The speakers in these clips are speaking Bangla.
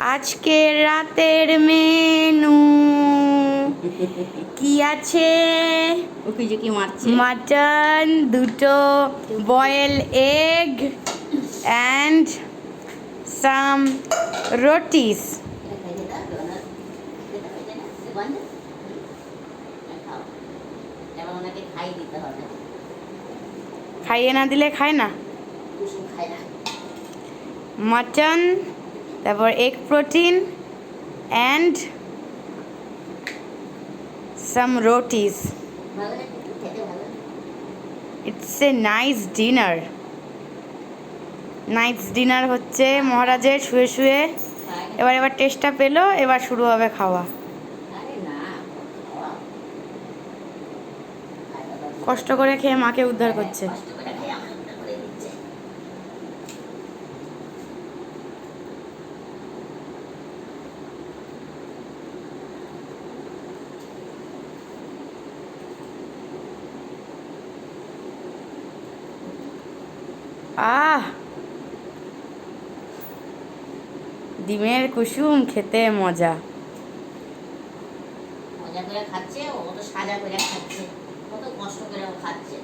আজকে রাতের মেনু। কি আছে? মাটন দুটো boiled egg and some rotis. খাইয়ে না দিলে খায় না। মাটন তারপর egg protein and some rotis it's a nice dinner nice dinner হচ্ছে মহারাজের শুয়ে শুয়ে। এবার এবার টেস্টটা পেল, এবার শুরু হবে খাওয়া। কষ্ট করে খেয়ে মাকে উদ্ধার করছে কষ্ট করে খেয়ে আমার উদ্ধার করে দিচ্ছে। আহ! ডিমের কুসুম খেতে মজা। মজা করে খাচ্ছে ও তো সাজা করে খাচ্ছে কত কষ্ট করে ও খাচ্ছে?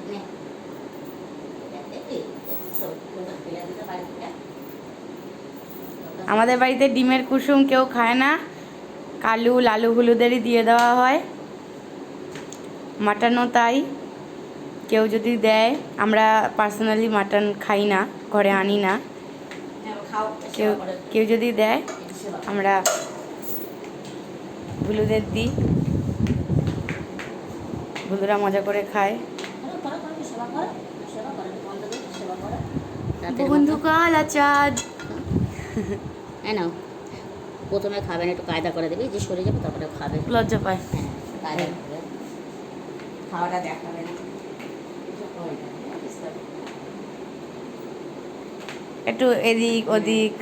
আমাদের বাড়িতে ডিমের কুসুম কেউ খায় না। কালু লালু হলুদেরই দিয়ে দেওয়া হয়। মাটানো তাই। কেউ যদি দেয় আমরা পার্সোনালি মাটন খাই না ঘরে আনি না। হ্যাঁ, কেউ কেউ যদি দেয়। আমরা হলুদের দিই। হলুদরা মজা করে খায়। বন্ধ। কালা চাঁদ এই নাও। প্রথমে খাবেন একটু কায়দা করে দেবে যে সরে যাবে তারপরে খাবে। লজ্জা পায়। হ্যাঁ কায়দা খাওয়াটা দেখাবে না একটু এদিক ওদিক।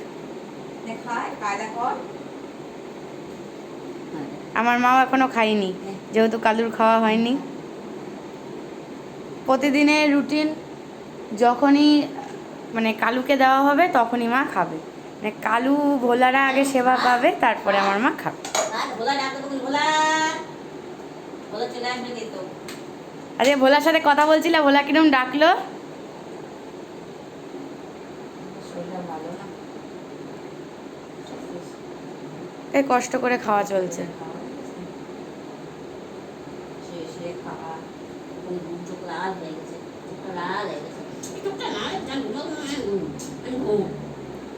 আমার মাও এখনও খায়নি যেহেতু কালুর খাওয়া হয়নি। প্রতিদিনের রুটিন যখনই মানে কালুকে দেওয়া হবে তখনই মা খাবে। মানে কালু ভোলারা আগে সেবা পাবে তারপরে আমার মা খাবে। ভোলা ভোলা। ভোলা চলে আসবে আরে ভোলার সাথে কথা বলছিলে ভোলা কিরম ডাকলো? এই কষ্ট করে খাওয়া চলছে।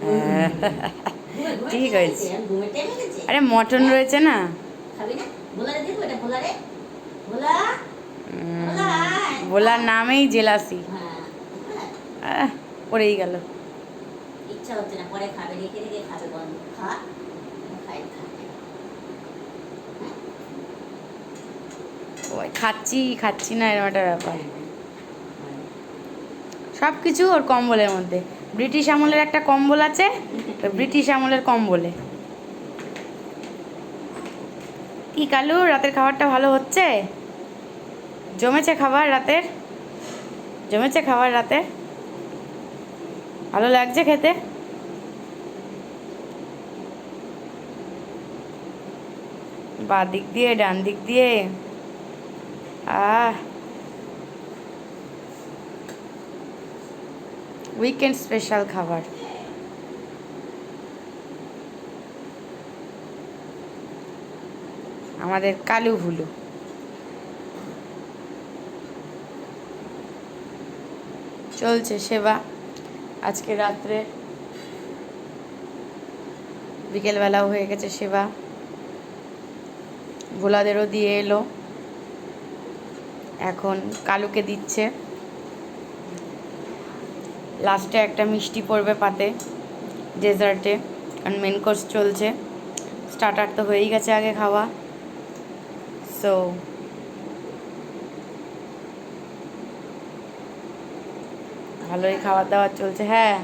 হয়ে। ঠিক হয়েছে। গেছে? আরে মটন রয়েছে না? খাবি না? দিব ভোলা উম, ভোলা। ভোলার নামেই জেলাসি। হ্যাঁ হ্যাঁ। পড়েই গেল। ইচ্ছা হচ্ছে না পরে খাবে রেখে রেখে খাবে বন্ধ খা ওই খাচ্ছি খাচ্ছি না এরকম একটা ব্যাপার। সব কিছু ওর কম্বলের মধ্যে। ব্রিটিশ আমলের একটা কম্বল আছে তো ব্রিটিশ আমলের কম্বলে। কি কালু রাতের খাবারটা ভালো হচ্ছে? জমেছে খাবার রাতের? জমেছে খাবার রাতে? ভালো লাগছে খেতে? বা দিক দিয়ে ডান দিক দিয়ে। আহ। উইকেন্ড স্পেশাল খাবার। আমাদের কালু ভুলু চলছে সেবা। আজকে রাত্রে বিকেলবেলাও হয়ে গেছে সেবা। ভোলাদেরও দিয়ে এলো। এখন কালুকে দিচ্ছে। লাস্টে একটা মিষ্টি পড়বে পাতে, ডেজার্টে, কারণ মেন কোর্স চলছে। স্টার্টার তো হয়েই গেছে আগে খাওয়া। সো ভালোই খাবার দাবার চলছে হ্যাঁ।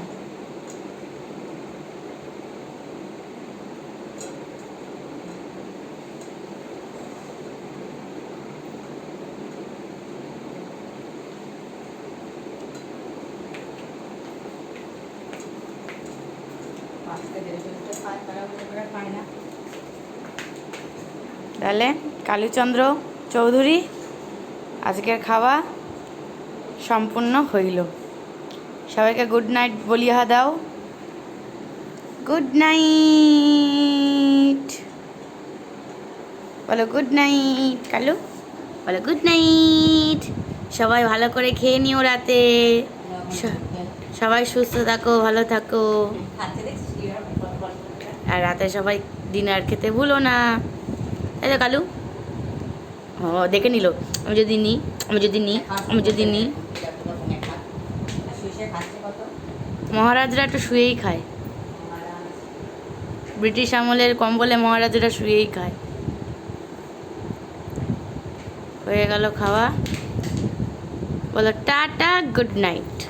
তাহলে কালীচন্দ্র চৌধুরী আজকের খাওয়া সম্পূর্ণ হইল। সবাইকে গুড নাইট বলিয়া দাও। গুড নাইট বলো গুড নাইট কালু। বলো গুড নাইট সবাই ভালো করে খেয়ে নিও রাতে। সবাই সুস্থ থাকো, ভালো থাকো? আর রাতে সবাই ডিনার খেতে ভুলো না। তাই তো কালু। ও, দেখে নিল। আমি যদি নিই আমি যদি নিই আমি যদি নিই শুয়ে শুয়ে খাচ্ছে কত মহারাজরা একটু শুয়েই খায়। ব্রিটিশ আমলের কম্বলে মহারাজরা শুয়েই খায়। হয়ে গেল খাওয়া। বলো, টাটা, গুড নাইট।